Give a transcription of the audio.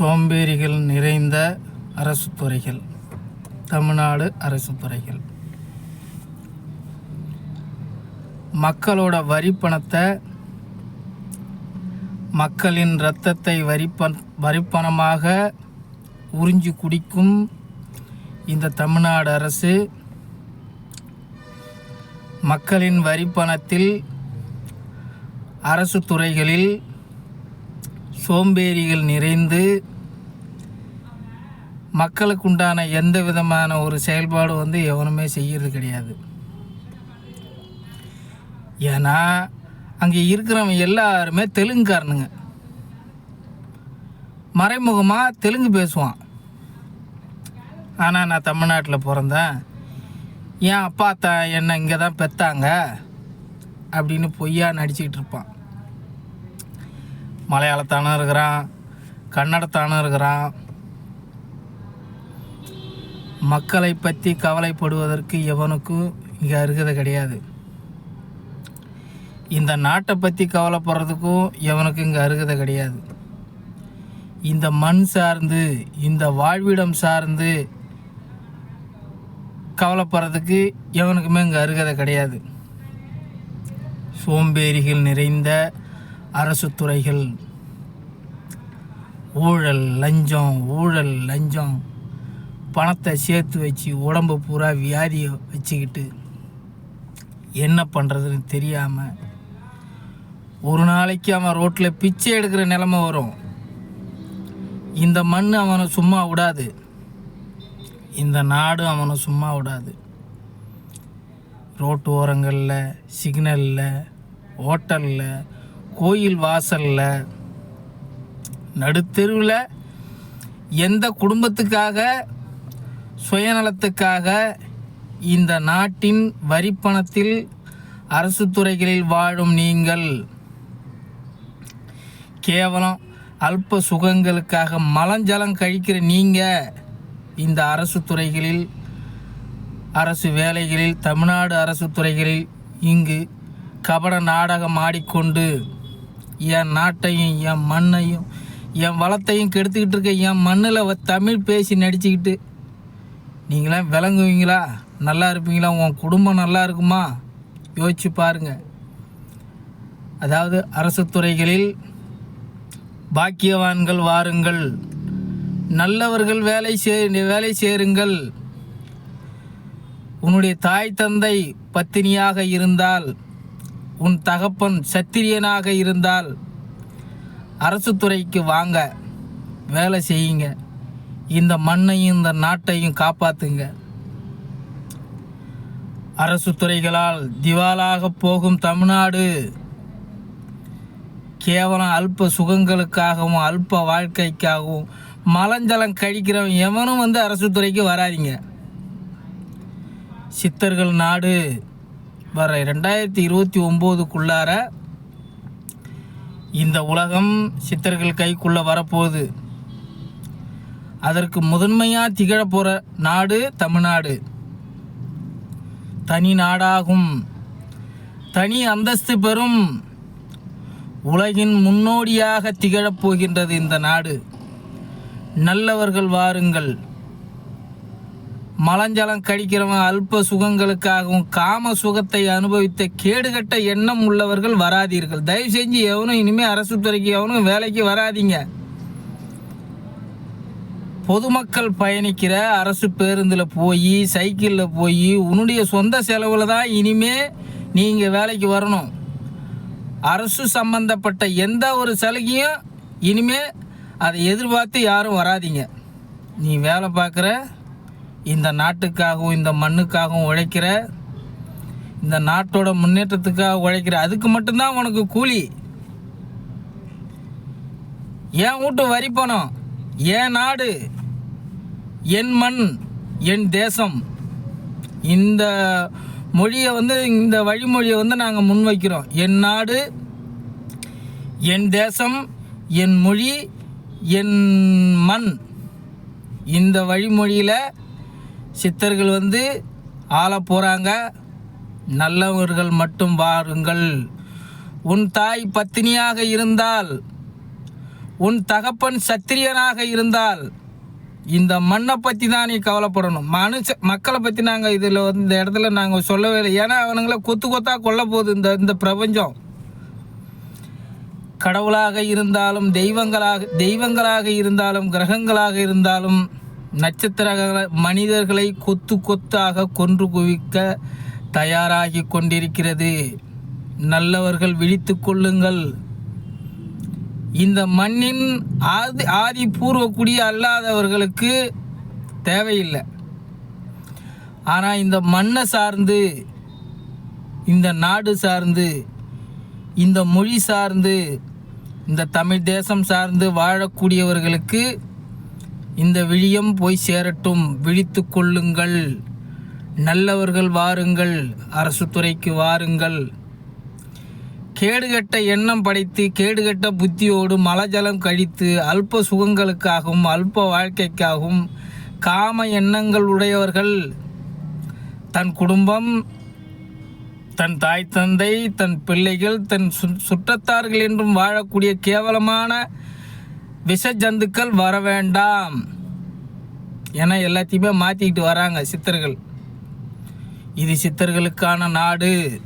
சோம்பேறிகள் நிறைந்த அரசு துறைகள் தமிழ்நாடு அரசு துறைகள். மக்களோட வரி பணத்தை மக்களின் இரத்தத்தை வரிப்பண் வரிப்பணமாக உறிஞ்சி குடிக்கும் இந்த தமிழ்நாடு அரசு மக்களின் வரிப்பணத்தில் அரசு துறைகளில் சோம்பேறிகள் நிறைந்து மக்களுக்கு உண்டான எந்த விதமான ஒரு செயல்பாடு வந்து எவனுமே செய்கிறது கிடையாது. ஏன்னா அங்கே இருக்கிறவங்க எல்லாருமே தெலுங்குக்காரனுங்க. மறைமுகமாக தெலுங்கு பேசுவான். ஆனால் நான் தமிழ்நாட்டில் பிறந்தேன். என் அப்பா தான் என்னை இங்கே தான் பெத்தாங்க. அப்படின்னு பொய்யா நடிச்சிக்கிட்டு இருப்பான். மலையாளத்தானும் இருக்கிறான் கன்னடத்தானும் இருக்கிறான். மக்களை பற்றி கவலைப்படுவதற்கு எவனுக்கும் இங்கே அருகதை கிடையாது. இந்த நாட்டை பற்றி கவலைப்படுறதுக்கும் எவனுக்கும் இங்கே அருகதை கிடையாது. இந்த மண் சார்ந்து இந்த வாழ்விடம் சார்ந்து கவலைப்படுறதுக்கு எவனுக்குமே இங்கே அருகதை கிடையாது. சோம்பேறிகள் நிறைந்த அரசு துறைகள் ஊழல் லஞ்சம் ஊழல் லஞ்சம் பணத்தை சேர்த்து வச்சு உடம்பு பூரா வியாதியை வச்சுக்கிட்டு என்ன பண்ணுறதுன்னு தெரியாமல் ஒரு நாளைக்கு அவன் ரோட்டில் பிச்சை எடுக்கிற நிலமை வரும். இந்த மண் அவனை சும்மா விடாது. இந்த நாடு அவனை சும்மா விடாது. ரோட்டு ஓரங்களில் சிக்னலில் ஹோட்டலில் கோயில் வாசலில் நடுத்தெருவில் எந்த குடும்பத்துக்காக சுயநலத்துக்காக இந்த நாட்டின் வரிப்பணத்தில் அரசு துறைகளில் வாழும் நீங்கள் கேவலம் அல்ப சுகங்களுக்காக மலஞ்சலம் கழிக்கிற நீங்கள் இந்த அரசு துறைகளில் அரசு வேலைகளில் தமிழ்நாடு அரசு துறைகளில் இங்கு கபட நாடகம் ஆடிக்கொண்டு என் நாட்டையும் என் மண்ணையும் என் வளத்தையும் கெடுத்துக்கிட்டு இருக்க என் மண்ணில் தமிழ் பேசி நடிச்சுக்கிட்டு. நீங்களாம் விளங்குவீங்களா? நல்லா இருப்பீங்களா? உன் குடும்பம் நல்லா இருக்குமா? யோசிச்சு பாருங்கள் அதாவது அரசு துறைகளில் பாக்கியவான்கள் வாருங்கள். நல்லவர்கள் வேலை சே வேலை சேருங்கள். உன்னுடைய தாய் தந்தை பத்தினியாக இருந்தால் உன் தகப்பன் சத்திரியனாக இருந்தால் அரசு துறைக்கு வாங்க வேலை செய்யுங்க. இந்த மண்ணையும் இந்த நாட்டையும் காப்பாத்துங்க. அரசு துறைகளால் திவாலாக போகும் தமிழ்நாடு கேவலம் அல்ப சுகங்களுக்காகவும் அல்ப வாழ்க்கைக்காகவும் மலஞ்சலம் கழிக்கிறவன் எவனும் வந்து அரசு துறைக்கு வராதீங்க. சித்தர்கள் நாடு வர ரெண்டாயிரத்தி இருபத்தி ஒம்போதுக்குள்ளார இந்த உலகம் சித்தர்கள் கைக்குள்ளே வரப்போகுது. அதற்கு முதன்மையாக திகழ போகிற நாடு தமிழ்நாடு. தனி நாடாகும். தனி அந்தஸ்து பெறும் உலகின் முன்னோடியாக திகழப் போகின்றது இந்த நாடு. நல்லவர்கள் வாருங்கள். மலஞ்சலம் கழிக்கிறவன் அல்ப சுகங்களுக்காகவும் காம சுகத்தை அனுபவித்த கேடுகட்ட எண்ணம் உள்ளவர்கள் வராதீர்கள். தயவு செஞ்சு எவனும் இனிமே அரசு துறைக்கு எவனும் வேலைக்கு வராதீங்க. பொதுமக்கள் பயணிக்கிற அரசு பேருந்தில் போய் சைக்கிளில் போய் உன்னுடைய சொந்த செலவில் தான் இனிமே நீங்கள் வேலைக்கு வரணும். அரசு சம்பந்தப்பட்ட எந்த ஒரு சலுகையும் இனிமே அதை எதிர்பார்த்து யாரும் வராதீங்க. நீ வேலை பார்க்குற இந்த நாட்டுக்காகவும் இந்த மண்ணுக்காகவும் உழைக்கிற இந்த நாட்டோட முன்னேற்றத்துக்காக உழைக்கிற அதுக்கு மட்டும்தான் உனக்கு கூலி. என் வீட்டு வரி பணம்? என் நாடு? என் மண் என் தேசம். இந்த மொழியை வந்து இந்த வழிமொழியை வந்து நாங்கள் முன்வைக்கிறோம். என் நாடு என் தேசம் என் மொழி என் மண். இந்த வழிமொழியில் சித்தர்கள் வந்து ஆள போகிறாங்க நல்லவர்கள் மட்டும் வாருங்கள். உன் தாய் பத்தினியாக இருந்தால் உன் தகப்பன் சத்திரியனாக இருந்தால் இந்த மண்ணை பற்றி தான் நீ கவலைப்படணும். மனுஷ மக்களை பற்றி நாங்கள் இதில் வந்து இந்த இடத்துல நாங்கள் சொல்லவே இல்லை. ஏன்னா அவனுங்கள கொத்து கொத்தா கொல்ல போகுது இந்த இந்த பிரபஞ்சம். கடவுளாக இருந்தாலும் தெய்வங்களாக தெய்வங்களாக இருந்தாலும் கிரகங்களாக இருந்தாலும் நட்சத்திர மனிதர்களை கொத்து கொத்தாக கொன்று குவிக்க தயாராகி கொண்டிருக்கிறது. நல்லவர்கள் விழித்து கொள்ளுங்கள். இந்த மண்ணின் ஆதி ஆதி பூர்வக்குடி அல்லாதவர்களுக்கு தேவையில்லை. ஆனால் இந்த மண்ணை சார்ந்து இந்த நாடு சார்ந்து இந்த மொழி சார்ந்து இந்த தமிழ் தேசம் சார்ந்து வாழக்கூடியவர்களுக்கு இந்த விழியம் போய் சேரட்டும். விழித்து கொள்ளுங்கள். நல்லவர்கள் வாருங்கள். அரசு துறைக்கு வாருங்கள். கேடுகட்ட எண்ணம் படைத்து கேடுகட்ட புத்தியோடு மலஜலம் கழித்து அல்ப சுகங்களுக்காகவும் அல்ப வாழ்க்கைக்காகவும் காம எண்ணங்கள் உடையவர்கள். தன் குடும்பம் தன் தாய் தந்தை தன் பிள்ளைகள் தன் சு சுற்றத்தார்கள் என்றும் வாழக்கூடிய கேவலமான விஷ ஜந்துக்கள் வர வேண்டாம் என எல்லாத்தையுமே மாற்றிக்கிட்டு வராங்க சித்தர்கள். இது சித்தர்களுக்கான நாடு.